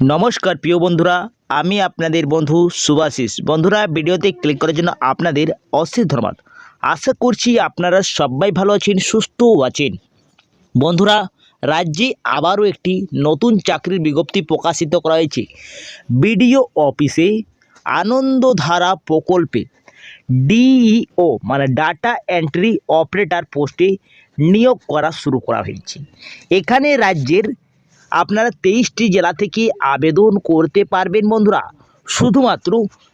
নমস্কার, প্রিয় বন্ধুরা, আমি আপনাদের বন্ধু সুভাশিস বন্ধুরা, ভিডিওতে ক্লিক করার জন্য আপনাদের অশেষ ধন্যবাদ। আশা করছি আপনারা সবাই ভালো আছেন, সুস্থও আছেন। বন্ধুরা, রাজ্যে আবারও একটি নতুন চাকরির বিজ্ঞপ্তি প্রকাশিত করা হয়েছে। বিডিও অফিসে আনন্দধারা প্রকল্পে ডিইও মানে ডাটা এন্ট্রি অপারেটর পোস্টে নিয়োগ করা শুরু করা হয়েছে। এখানে রাজ্যের আপনারা তেইশটি জেলা থেকে আবেদন করতে পারবেন বন্ধুরা। শুধুমাত্র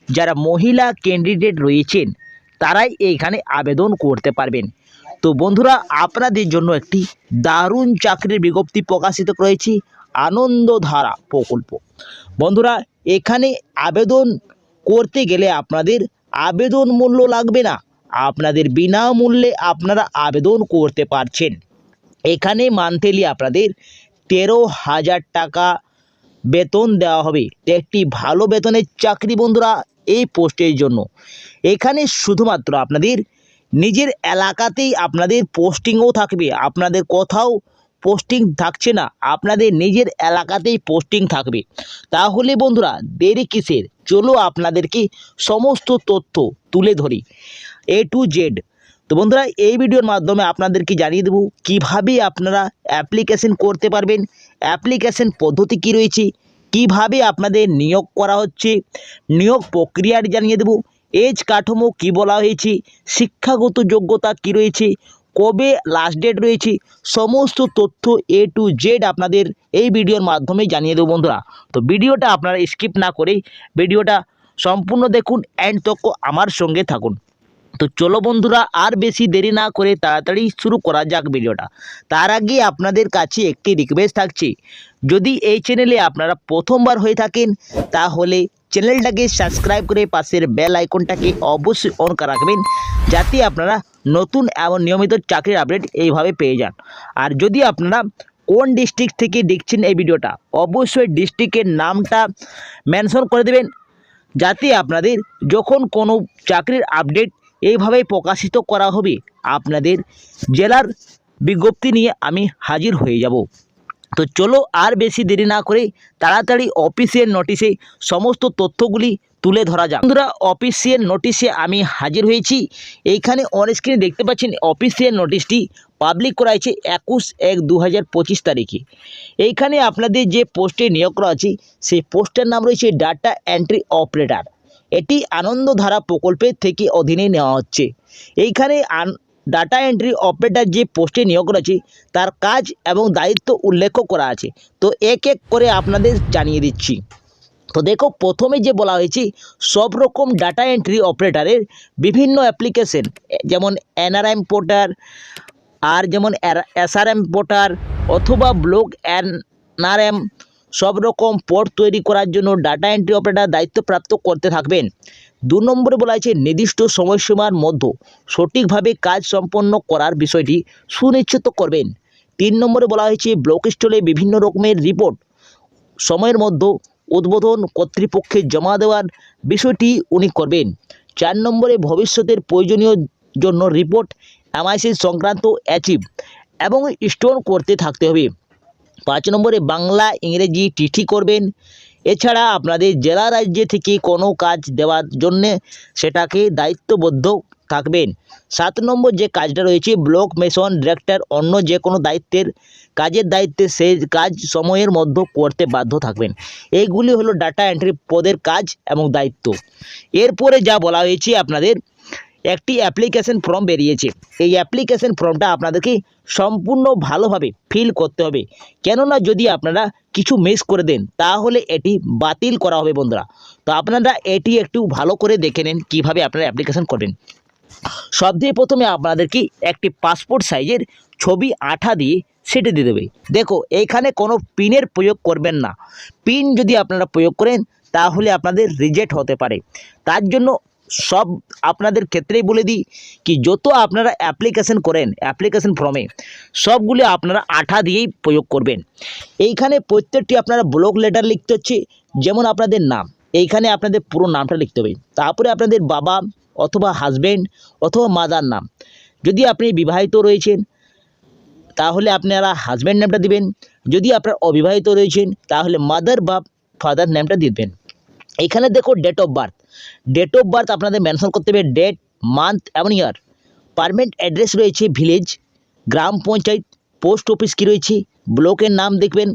যারা মহিলা ক্যান্ডিডেট রয়েছেন, তারাই এখানে আবেদন করতে পারবেন। তো বন্ধুরা, আপনাদের জন্য একটি দারুণ চাকরির বিজ্ঞপ্তি প্রকাশিত রয়েছে আনন্দধারা প্রকল্প। বন্ধুরা, এখানে আবেদন করতে গেলে আপনাদের আবেদন মূল্য লাগবে না। আপনাদের বিনামূল্যে আপনারা আবেদন করতে পারছেন। এখানে মান্থলি আপনাদের তেরো হাজার টাকা বেতন দেওয়া হবে। একটি ভালো বেতনের চাকরি বন্ধুরা এই পোস্টের জন্য। এখানে শুধুমাত্র আপনাদের নিজের এলাকাতেই আপনাদের পোস্টিংও থাকবে। আপনাদের কোথাও পোস্টিং থাকছে না, আপনাদের নিজের এলাকাতেই পোস্টিং থাকবে। তাহলে বন্ধুরা, দেরি কিসের? চলো আপনাদেরকে সমস্ত তথ্য তুলে ধরি। এ টু জেড তো বন্ধুরা, এই ভিডিওর মাধ্যমে আপনাদেরকে জানিয়ে দেবো, কীভাবে আপনারা অ্যাপ্লিকেশন করতে পারবেন অ্যাপ্লিকেশন পদ্ধতি কী রয়েছে, কীভাবে আপনাদের নিয়োগ করা হচ্ছে, নিয়োগ প্রক্রিয়াটি জানিয়ে দেবো, এজ কাঠামো কী বলা হয়েছে, শিক্ষাগত যোগ্যতা কী রয়েছে, কবে লাস্ট ডেট রয়েছে, সমস্ত তথ্য এ টু জেড আপনাদের এই ভিডিওর মাধ্যমে জানিয়ে দেবো বন্ধুরা। তো ভিডিওটা আপনারা স্কিপ না করে ভিডিওটা সম্পূর্ণ দেখুন অ্যান্ড তক আমার সঙ্গে থাকুন। তো চলো বন্ধুরা, আর বেশি দেরি না করে তাড়াতাড়ি শুরু করা যাক ভিডিওটা। তার আগে আপনাদের কাছে একটি রিকোয়েস্ট থাকছে। যদি এই চ্যানেলে আপনারা প্রথমবার হয়ে থাকেন, তাহলে চ্যানেলটাকে সাবস্ক্রাইব করে পাশের বেল আইকনটাকে অবশ্যই অন করে রাখবেন, যাতে আপনারা নতুন এবং নিয়মিত চাকরির আপডেট এইভাবে পেয়ে যান। আর যদি আপনারা কোন ডিস্ট্রিক্ট থেকে দেখছেন এই ভিডিওটা, অবশ্যই ডিস্ট্রিক্টের নামটা মেনশন করে দেবেন, যাতে আপনাদের যখন কোনো চাকরির আপডেট এইভাবেই প্রকাশিত করা হবে। আপনাদের জেলার বিজ্ঞপ্তি নিয়ে আমি হাজির হয়ে যাব। তো চলো আর বেশি দেরি না করে তাড়াতাড়ি অফিসিয়াল নোটিশে সমস্ত তথ্যগুলি তুলে ধরা যাক। বন্ধুরা অফিসিয়াল নোটিশে আমি হাজির হয়েছি। এইখানে অন স্ক্রিনে দেখতে পাচ্ছেন অফিসিয়াল নোটিশটি পাবলিক করা হয়েছে একুশ এক দু পঁচিশ তারিখে। এইখানে আপনাদের যে পোস্টে নিয়োগ করা আছে, সেই পোস্টের নাম রয়েছে ডাটা এন্ট্রি অপারেটর এটি আনন্দধারা প্রকল্পের থেকে অধীনে নেওয়া হচ্ছে। এইখানে ডাটা এন্ট্রি অপারেটর যে পোস্টে নিয়োগ করেছে, তার কাজ এবং দায়িত্ব উল্লেখ করা আছে। তো এক এক করে আপনাদের জানিয়ে দিচ্ছি। তো দেখো, প্রথমে যে বলা হয়েছে সব রকম ডাটা এন্ট্রি অপারেটারের বিভিন্ন অ্যাপ্লিকেশন যেমন এনআরএম পোর্টার আর যেমন এসআরএম পোর্টার অথবা ব্লক এনআরএম সব রকম পোর্ট তৈরি করার জন্য ডাটা এন্ট্রি অপারেটর দায়িত্বপ্রাপ্ত করতে থাকবেন। দু নম্বরে বলা হয়েছে, নির্দিষ্ট সময়সীমার মধ্যে সঠিকভাবে কাজ সম্পন্ন করার বিষয়টি সুনিশ্চিত করবেন। তিন নম্বরে বলা হয়েছে ব্লক স্টলে বিভিন্ন রকমের রিপোর্ট সময়ের মধ্যে উদ্বোধন কর্তৃপক্ষে জমা দেওয়ার বিষয়টি উনি করবেন। চার নম্বরে, ভবিষ্যতের প্রয়োজনীয় জন্য রিপোর্ট এমআইসি সংক্রান্ত অ্যাচিভ এবং স্টোর করতে থাকতে হবে। পাঁচ নম্বরে বাংলা ইংরেজি চিঠি করবেন। এছাড়া আপনাদের জেলা রাজ্য থেকে কোনো কাজ দেওয়ার জন্যে সেটাকে দায়িত্ববদ্ধ থাকবেন। সাত নম্বর যে কাজটা রয়েছে, ব্লক মেশন ডিরেক্টর অন্য যে কোনো দায়িত্বের, কাজের দায়িত্বে সেই কাজ সময়ের মধ্যে করতে বাধ্য থাকবেন। এইগুলি হলো ডাটা এন্ট্রি পদের কাজ এবং দায়িত্ব। এরপরে যা বলা হয়েছে আপনাদের একটি অ্যাপ্লিকেশন ফর্ম বেরিয়েছে। এই অ্যাপ্লিকেশন ফর্মটা আপনাদেরকে সম্পূর্ণ ভালোভাবে ফিল করতে হবে। কেননা যদি আপনারা কিছু মিস করে দেন, তাহলে এটি বাতিল করা হবে বন্ধুরা। তো আপনারা এটি একটু ভালো করে দেখে নেন, কীভাবে আপনারা অ্যাপ্লিকেশন করবেন। সবথেকে প্রথমে আপনাদেরকে একটি পাসপোর্ট সাইজের ছবি আঠা দিয়ে সেটে দিয়ে দেবে। দেখো এইখানে কোনো পিনের প্রয়োগ করবেন না। পিন যদি আপনারা প্রয়োগ করেন, তাহলে আপনাদের রিজেক্ট হতে পারে। তার জন্য সব আপনাদের ক্ষেত্রেই বলে দিই কি, যত আপনারা অ্যাপ্লিকেশন করেন অ্যাপ্লিকেশন ফর্মে সবগুলি আপনারা আঠা দিয়েই প্রয়োগ করবেন। এইখানে প্রত্যেকটি আপনারা ব্লক লেটার লিখতে হচ্ছে, যেমন আপনাদের নাম, এইখানে আপনাদের পুরো নামটা লিখতে হবে। তারপরে আপনাদের বাবা অথবা হাজব্যান্ড অথবা মাদার নাম। যদি আপনি বিবাহিত রয়েছেন, তাহলে আপনারা হাজব্যান্ড নামটা দিবেন। যদি আপনারা অবিবাহিত রয়েছেন, তাহলে মাদার বা ফাদার নেমটা দিবেন। এখানে দেখো date of birth date of birth আপনাদের মেনশন করতে হবে ডেট মান্থ এবং ইয়ার পারমানেন্ট অ্যাড্রেস রয়েছে ভিলেজ গ্রাম পঞ্চায়েত পোস্ট অফিস কী রয়েছে ব্লকের নাম দেখবেন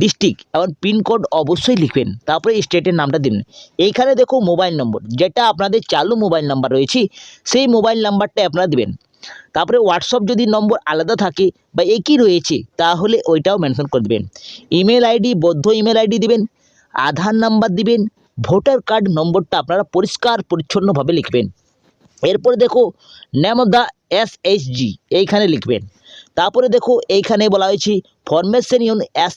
ডিস্ট্রিক্ট এবং পিনকোড অবশ্যই লিখবেন, তারপরে স্টেটের নামটা দিবেন এইখানে দেখো মোবাইল নম্বর যেটা আপনাদের চালু মোবাইল নাম্বার রয়েছে, সেই মোবাইল নাম্বারটা আপনারা দেবেন। তারপরে হোয়াটসঅ্যাপ যদি নম্বর আলাদা থাকে বা একই রয়েছে, তাহলে ওইটাও মেনশন করে দেবেন। ইমেল আইডি বদ্ধ ইমেল আইডি দেবেন, আধার নাম্বার দিবেন ভোটার কার্ড নম্বরটা আপনারা পরিষ্কার, পরিচ্ছন্নভাবে লিখবেন। এরপরে দেখো name of the S H G এইখানে লিখবেন। তারপরে দেখো, এইখানে বলা হয়েছে formation Yoon S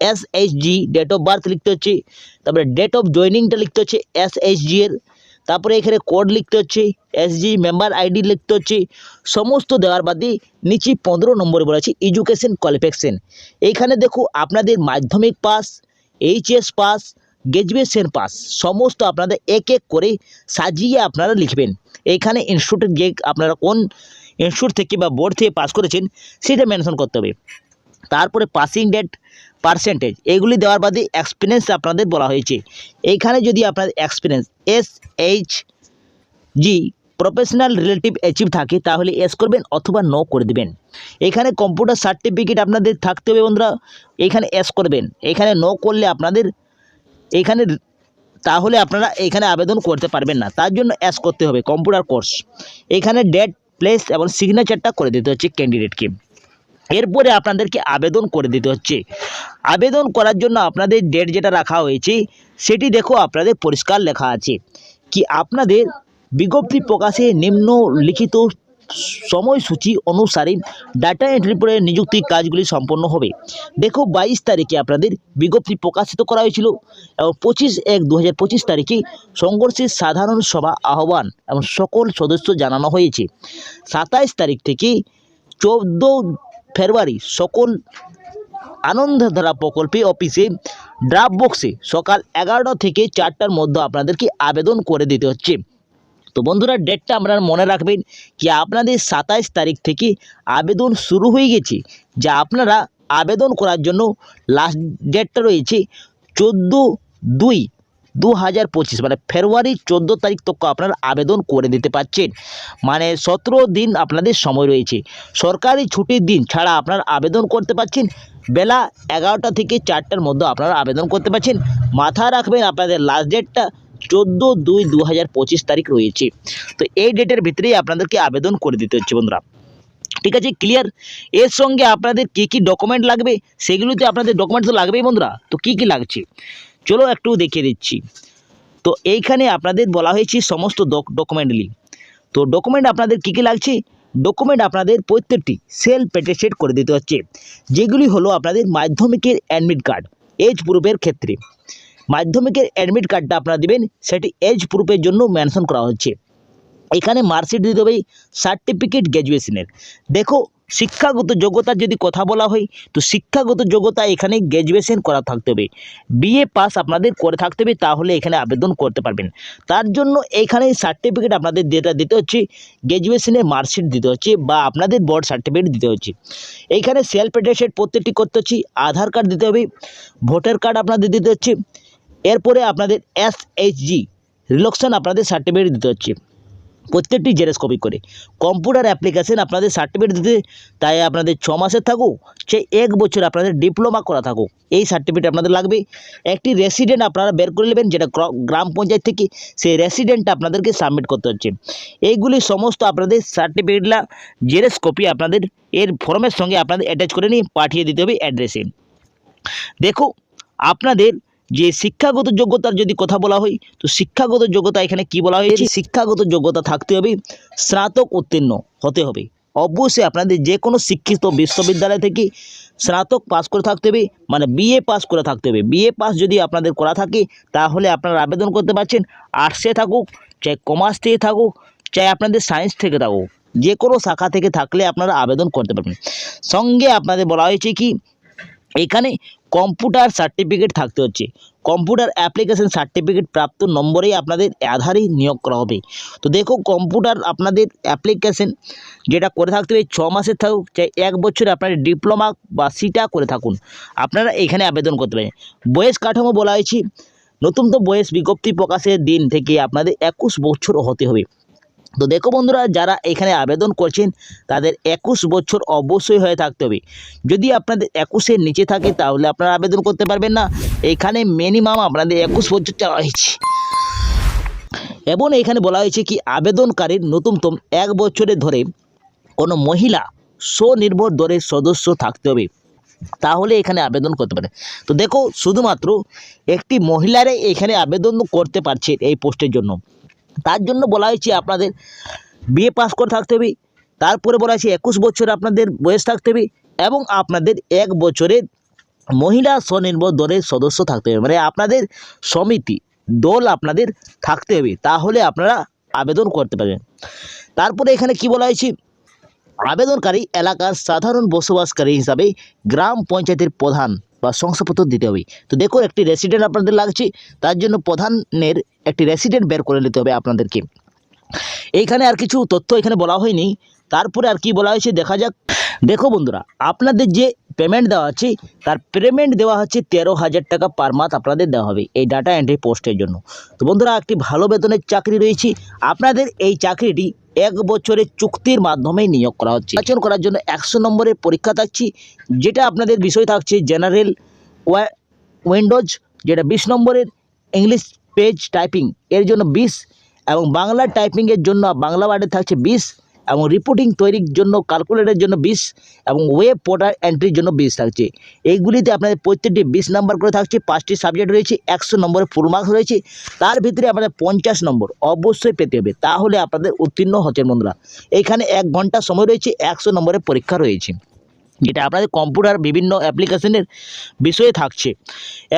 S H G date of birth লিখতে হচ্ছে, তারপরে ডেট অফ জয়েনিংটা লিখতে হচ্ছে এস এইচ জি এর। তারপরে এখানে কোড লিখতে হচ্ছে এস জি মেম্বার আইডি লিখতে হচ্ছে, সমস্ত দেওয়ার বাদে নিচে পনেরো নম্বরে বলা আছে এডুকেশন কোয়ালিফিকেশন এইখানে দেখো, আপনাদের মাধ্যমিক pass HS pass graduation pass সমস্ত আপনাদের এক এক করে সাজিয়ে আপনারা লিখবেন। এইখানে ইনস্টিটিউটের যে আপনারা কোন ইনস্টিটিউট থেকে বা বোর্ড থেকে পাস করেছেন, সেটা মেনশন করতে হবে। তারপরে পাসিং ডেট পার্সেন্টেজ এগুলি দেওয়ার বাদে এক্সপিরিয়েন্স আপনাদের বলা হয়েছে। এইখানে যদি আপনাদের experience S H G professional relative archive থাকে, তাহলে এস করবেন অথবা নো করে দেবেন। এখানে কম্পিউটার সার্টিফিকেট আপনাদের থাকতে হবে বন্ধুরা, এখানে এস করবেন। এখানে নো করলে আপনাদের এখানে তাহলে আপনারা এখানে আবেদন করতে পারবেন না। তার জন্য অ্যাস করতে হবে কম্পিউটার কোর্স এখানে ডেট প্লেস এবং সিগনেচারটা করে দিতে হচ্ছে ক্যান্ডিডেটকে এরপরে আপনাদেরকে আবেদন করে দিতে হচ্ছে। আবেদন করার জন্য আপনাদের ডেট যেটা রাখা হয়েছে, সেটি দেখো আপনাদের পরিষ্কার লেখা আছে। কি আপনাদের বিজ্ঞপ্তি প্রকাশে নিম্নলিখিত সময়সূচি অনুসারে ডাটা এন্ট্রি পরে নিযুক্তির কাজগুলি সম্পন্ন হবে। দেখো, বাইশ তারিখে আপনাদের বিজ্ঞপ্তি প্রকাশিত করা হয়েছিল এবং পঁচিশ এক দু হাজার তারিখে সংঘর্ষের সাধারণ সভা আহ্বান এবং সকল সদস্য জানানো হয়েছে। সাতাইশ তারিখ থেকে চৌদ্দ ফেব্রুয়ারি সকল আনন্দধারা প্রকল্পে অফিসে ড্রাফট বক্সে সকাল এগারোটা থেকে চারটার মধ্যে আপনাদেরকে আবেদন করে দিতে হচ্ছে। তো বন্ধুরা ডেটটা আপনারা মনে রাখবেন কি আপনাদের সাতাইশ তারিখ থেকে আবেদন শুরু হয়ে গেছে। যা আপনারা আবেদন করার জন্য লাস্ট ডেটটা রয়েছে চোদ্দ দুই দু হাজার পঁচিশ মানে ফেব্রুয়ারি চোদ্দ তারিখ তক আপনারা আবেদন করে দিতে পারছেন। মানে সতেরো দিন আপনাদের সময় রয়েছে। সরকারি ছুটির দিন ছাড়া আপনারা আবেদন করতে পারছেন। বেলা এগারোটা থেকে চারটার মধ্যে আপনারা আবেদন করতে পারছেন। মাথায় রাখবেন আপনাদের লাস্ট ডেটটা চোদ্দ দুই দু হাজার পঁচিশ তারিখ রয়েছে। তো এই ডেটের ভিতরেই আপনাদেরকে আবেদন করে দিতে হচ্ছে বন্ধুরা। ঠিক আছে ক্লিয়ার এর সঙ্গে আপনাদের কী কী ডকুমেন্ট লাগবে? সেগুলোতে আপনাদের ডকুমেন্ট তো লাগবেই বন্ধুরা। তো কী কী লাগছে? চলো একটু দেখিয়ে দিচ্ছি। তো এইখানে আপনাদের বলা হয়েছে সমস্ত ডকুমেন্টলি তো ডকুমেন্ট আপনাদের কী কী লাগছে? ডকুমেন্ট আপনাদের প্রত্যেকটি সেল প্যাটেস্টেড করে দিতে হচ্ছে। যেগুলি হলো আপনাদের মাধ্যমিকের অ্যাডমিট কার্ড এজ প্রুফের ক্ষেত্রে। মাধ্যমিকের অ্যাডমিট কার্ডটা আপনারা দেবেন, সেটি এজ প্রুফের জন্য মেনশন করা হচ্ছে। এখানে মার্কশিট দিতে হবে সার্টিফিকেট গ্র্যাজুয়েশনের দেখো, শিক্ষাগত যোগ্যতার যদি কথা বলা হয়, তো শিক্ষাগত যোগ্যতা এখানে গ্র্যাজুয়েশন করা থাকতে হবে। বিএ পাস আপনাদের করে থাকতে হবে, তাহলে এখানে আবেদন করতে পারবেন। তার জন্য এখানে সার্টিফিকেট আপনাদের দিতে দিতে হচ্ছে গ্র্যাজুয়েশনের মার্কশিট দিতে হচ্ছে, বা আপনাদের বোর্ড সার্টিফিকেট দিতে হচ্ছে। এইখানে সেলফ অ্যাটেস্টেড প্রত্যেকটি করতে হচ্ছে, আধার কার্ড দিতে হবে ভোটার কার্ড আপনাদের দিতে হচ্ছে এরপরে আপনাদের এস এইচ জি রিলকশন আপনাদের সার্টিফিকেট দিতে হচ্ছে। প্রত্যেকটি জেরক্স কপি করে। কম্পিউটার অ্যাপ্লিকেশন আপনাদের সার্টিফিকেট দিতে, তাই আপনাদের ছ মাসের থাকুক সে এক বছর আপনাদের ডিপ্লোমা করা থাকুক, এই সার্টিফিকেট আপনাদের লাগবে। একটি রেসিডেন্ট আপনারা বের করে নেবেন, যেটা গ্রাম পঞ্চায়েত থেকে, সেই রেসিডেন্টটা আপনাদেরকে সাবমিট করতে হচ্ছে। এইগুলি সমস্ত আপনাদের সার্টিফিকেটলা জেরক্স কপি আপনাদের, এর ফর্মের সঙ্গে আপনাদের অ্যাটাচ করে নিয়ে পাঠিয়ে দিতে হবে অ্যাড্রেসে দেখো আপনাদের যে শিক্ষাগত যোগ্যতার যদি কথা বলা হয়, তো শিক্ষাগত যোগ্যতা এখানে কি বলা হয়েছে? শিক্ষাগত যোগ্যতা থাকতে হবে, স্নাতক উত্তীর্ণ হতে হবে। অবশ্যই আপনাদের যে কোনো শিক্ষিত বিশ্ববিদ্যালয় থেকে স্নাতক পাস করে থাকতে হবে মানে বিএ পাস করে থাকতে হবে। বিএ পাস যদি আপনাদের করা থাকে, তাহলে আপনারা আবেদন করতে পারছেন। আর্টসে থাকুক, চাই কমার্স থেকে থাকুক, চাই আপনাদের সায়েন্স থেকে থাকুক যে কোনো শাখা থেকে থাকলে আপনারা আবেদন করতে পারবেন। সঙ্গে আপনাদের বলা হয়েছে কি, এখানে কম্পিউটার সার্টিফিকেট থাকতে হচ্ছে। কম্পিউটার অ্যাপ্লিকেশন সার্টিফিকেট প্রাপ্ত নম্বরেই আপনাদের আধারেই নিয়োগ করা হবে। তো দেখো, কম্পিউটার আপনাদের অ্যাপ্লিকেশন যেটা করে থাকতে হবে, ছ মাসের থাকুক, চাই এক বছরে আপনার ডিপ্লোমা বা সিটা করে থাকুন। আপনারা এখানে আবেদন করতে পারেন। বয়স কাঠামো বলা হয়েছে, নতুন তো বয়স বিজ্ঞপ্তি প্রকাশের দিন থেকে আপনাদের একুশ বছর হতে হবে। তো দেখো বন্ধুরা, যারা এখানে আবেদন করছেন, তাদের একুশ বছর অবশ্যই হয়ে থাকতে হবে। যদি আপনাদের একুশের নিচে থাকে, তাহলে আপনারা আবেদন করতে পারবেন না। এখানে মিনিমাম আপনাদের একুশ বছর চাওয়া হয়েছে। এবং এখানে বলা হয়েছে কি, আবেদনকারীর নতুনতম এক বছরে ধরে কোনো মহিলা স্বনির্ভর দলের সদস্য থাকতে হবে। তাহলে এখানে আবেদন করতে পারে। তো দেখো, শুধুমাত্র একটি মহিলারাই এখানে আবেদন করতে পারছে এই পোস্টের জন্য। তার জন্য বলা হয়েছে আপনাদের বিএ পাস করে থাকতে হবে। তারপরে বলা হয়েছে একুশ বছর আপনাদের বয়স থাকতে হবে এবং আপনাদের এক বছরের মহিলা স্বনির্ভর দলের সদস্য থাকতে হবে। মানে আপনাদের সমিতি, দল আপনাদের থাকতে হবে। তাহলে আপনারা আবেদন করতে পারবেন। তারপরে এখানে কি বলা হয়েছে? আবেদনকারী এলাকার সাধারণ বসবাসকারী হিসাবে গ্রাম পঞ্চায়েতের প্রধান বা শংসাপত্র দিতে হবে। তো দেখো একটি রেসিডেন্ট আপনাদের লাগছে, তার জন্য প্রধানের একটি রেসিডেন্ট বের করে নিতে হবে আপনাদেরকে। এইখানে আর কিছু তথ্য এখানে বলা হয়নি। তারপরে আর কি বলা হয়েছে, দেখা যাক। দেখো বন্ধুরা, আপনাদের যে পেমেন্ট দেওয়া আছে, তার পেমেন্ট দেওয়া হচ্ছে তেরো হাজার টাকা পার মান্থ আপনাদের দেওয়া হবে এই ডাটা এন্ট্রি পোস্টের জন্য। তো বন্ধুরা, একটি ভালো বেতনের চাকরি রয়েছে। আপনাদের এই চাকরিটি এক বছরের চুক্তির মাধ্যমে নিয়োগ করা হচ্ছে। নির্বাচন করার জন্য একশো নম্বরের পরীক্ষা থাকছে, যেটা আপনাদের বিষয় থাকছে জেনারেল উইন্ডোজ যেটা বিশ নম্বরের ইংলিশ পেজ টাইপিং এর জন্য বিশ এবং বাংলা টাইপিংয়ের জন্য বাংলা ওয়ার্ডে থাকছে বিশ। এবং রিপোর্টিং তৈরির জন্য ক্যালকুলেটরের জন্য বিশ এবং ওয়েব পোর্টাল এন্ট্রির জন্য বিশ থাকছে। এইগুলিতে আপনাদের প্রত্যেকটি বিশ নাম্বার করে থাকছে, পাঁচটি সাবজেক্ট রয়েছে, একশো নম্বরের ফুল মার্কস রয়েছে, তার ভিতরে আপনাদের পঞ্চাশ নম্বর অবশ্যই পেতে হবে, তাহলে আপনাদের উত্তীর্ণ হচ্ছেন বন্ধুরা। এখানে এক ঘণ্টা সময় রয়েছে, একশো নম্বরের পরীক্ষা রয়েছে। যেটা আপনাদের কম্পিউটার বিভিন্ন অ্যাপ্লিকেশনের বিষয়ে থাকছে।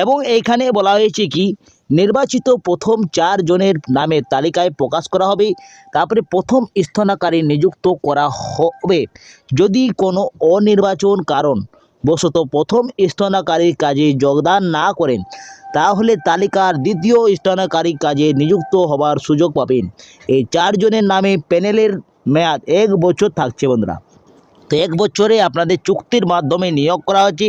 এবং এইখানে বলা হয়েছে কি নির্বাচিত প্রথম চার জনের নামে তালিকায় প্রকাশ করা হবে। তারপরে প্রথম স্থানাকারী নিযুক্ত করা হবে। যদি কোনো অনির্বাচন কারণ বশত প্রথম স্থানাকারীর কাজে যোগদান না করেন, তাহলে তালিকার দ্বিতীয় স্থানাকারী কাজে নিযুক্ত হবার সুযোগ পাবেন। এই চারজনের নামে প্যানেলের মেয়াদ এক বছর থাকছে বন্ধুরা। তো এক বছরে আপনাদের চুক্তির মাধ্যমে নিয়োগ করা হচ্ছে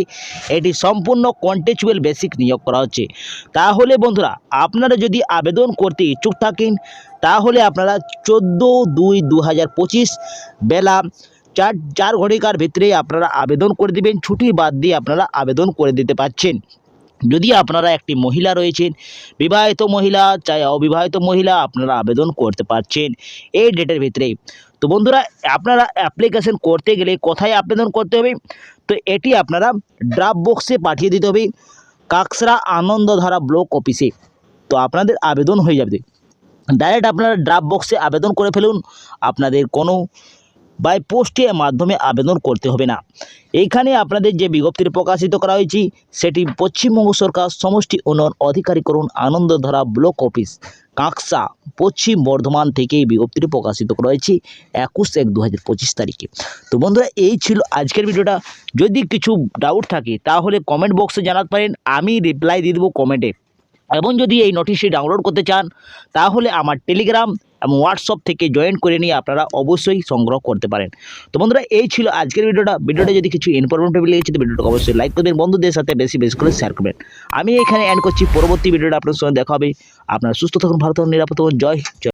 এটি সম্পূর্ণ কন্টেচুয়াল বেসিক নিয়োগ করা হচ্ছে। তাহলে বন্ধুরা, আপনারা যদি আবেদন করতে ইচ্ছুক থাকেন, তাহলে আপনারা চোদ্দ দুই দু পঁচিশ বেলা চার চার ঘটিকার ভিতরে আপনারা আবেদন করে দেবেন। ছুটি বাদ দিয়ে আপনারা আবেদন করে দিতে পারছেন। যদি আপনারা একটি মহিলা রয়েছেন, বিবাহিত মহিলা চাই অবিবাহিত মহিলা, আপনারা আবেদন করতে পারছেন। এই ডেটের ভিতরে তো বন্ধুরা, আপনারা অ্যাপ্লিকেশন করতে গেলে কোথায় আবেদন করতে হবে? তো এটি আপনারা ড্রাফট বক্সে পাঠিয়ে দিতে হবে, কাকসরা আনন্দধারা ব্লক অফিসে তো আপনাদের আবেদন হয়ে যাবে। ডাইরেক্ট আপনারা ড্রাফট বক্সে আবেদন করে ফেলুন, আপনাদের কোনো বাই পোস্টের মাধ্যমে আবেদন করতে হবে না। এইখানে আপনাদের যে বিজ্ঞপ্তির প্রকাশিত করা হয়েছে, সেটি পশ্চিমবঙ্গ সরকার সমষ্টি উন্নয়ন অধিকারীকরণ আনন্দধারা ব্লক অফিস কাঁকসা পশ্চিম বর্ধমান থেকে এই বিজ্ঞপ্তিটি প্রকাশিত করা হয়েছে একুশ এক দু হাজার পঁচিশ তারিখে। তো বন্ধুরা, এই ছিল আজকের ভিডিওটা। যদি কিছু ডাউট থাকে, তাহলে কমেন্ট বক্সে জানাতে পারেন, আমি রিপ্লাই দিয়ে দেবো কমেন্টে এবং যদি এই নোটিশটি ডাউনলোড করতে চান, তাহলে আমার টেলিগ্রাম এবং হোয়াটসঅ্যাপ থেকে জয়েন করে নিয়ে আপনারা অবশ্যই সংগ্রহ করতে পারেন। তো বন্ধুরা, এই ছিল আজকের ভিডিওটা। ভিডিওটা যদি কিছু ইনফরমেটিভ লেগেছে, তো ভিডিওটা অবশ্যই লাইক করবেন বন্ধুদের সাথে বেশি বেশি করে শেয়ার করবেন। আমি এখানে অ্যান্ড করছি। পরবর্তী ভিডিওটা আপনার সঙ্গে দেখা হবে। আপনারা সুস্থ থাকুন থাকুন, নিরাপদ জয় জয়।